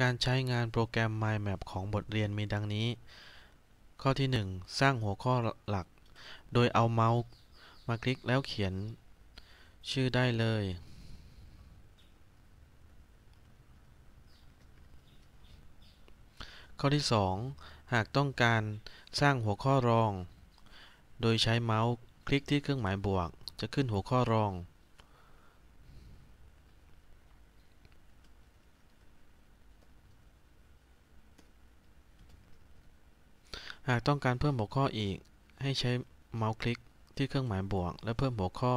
การใช้งานโปรแกรม Mind Map ของบทเรียนมีดังนี้ ข้อที่ 1 สร้างหัวข้อหลัก โดยเอาเมาส์มาคลิกแล้วเขียน ชื่อได้เลย ข้อที่ 2 หากต้องการสร้างหัวข้อรอง โดยใช้เมาส์คลิกที่เครื่องหมายบวก จะขึ้นหัวข้อรองากต้องการเพิ่มหัวข้ออีก ให้ใช้เมาส์คลิกที่เครื่องหมายบวก และเพิ่มหัวข้อ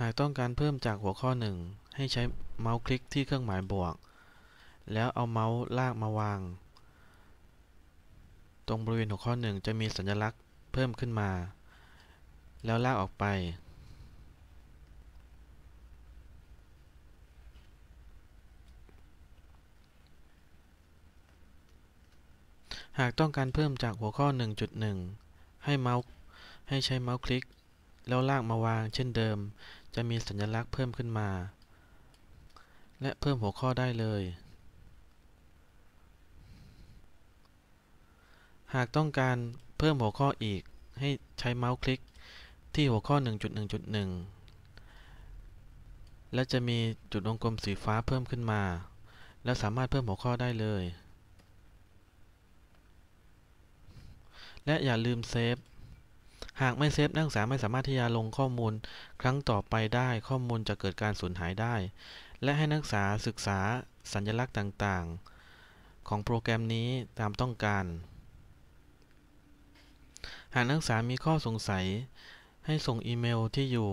หากต้องการเพิ่มจากหัวข้อหนึ่งให้ใช้เมาส์คลิกที่เครื่องหมายบวก แล้วเอาเมาส์ลากมาวาง ตรงบริเวณหัวข้อหนึ่งจะมีสัญลักษณ์เพิ่มขึ้นมา แล้วลากออกไป หากต้องการเพิ่มจากหัวข้อ 1.1 ให้เมาส์ให้ใช้เมาส์คลิก แล้วลากมาวางเช่นเดิม จะมีสัญลักษณ์เพิ่มขึ้นมา และเพิ่มหัวข้อได้เลย หากต้องการเพิ่มหัวข้ออีก ให้ใช้เมาส์คลิกที่หัวข้อ 1.1.1 และจะมีจุดวงกลมสีฟ้าเพิ่มขึ้นมา และสามารถเพิ่มหัวข้อได้เลย และอย่าลืมเซฟ หากไม่เซฟนักศึกษาไม่สามารถที่จะลงข้อมูลครั้งต่อไปได้ ข้อมูลจะเกิดการสูญหายได้ และให้นักศึกษาศึกษาสัญลักษณ์ต่างๆ ของโปรแกรมนี้ตามต้องการ หากนักศึกษามีข้อสงสัย ให้ส่งอีเมลที่อยู่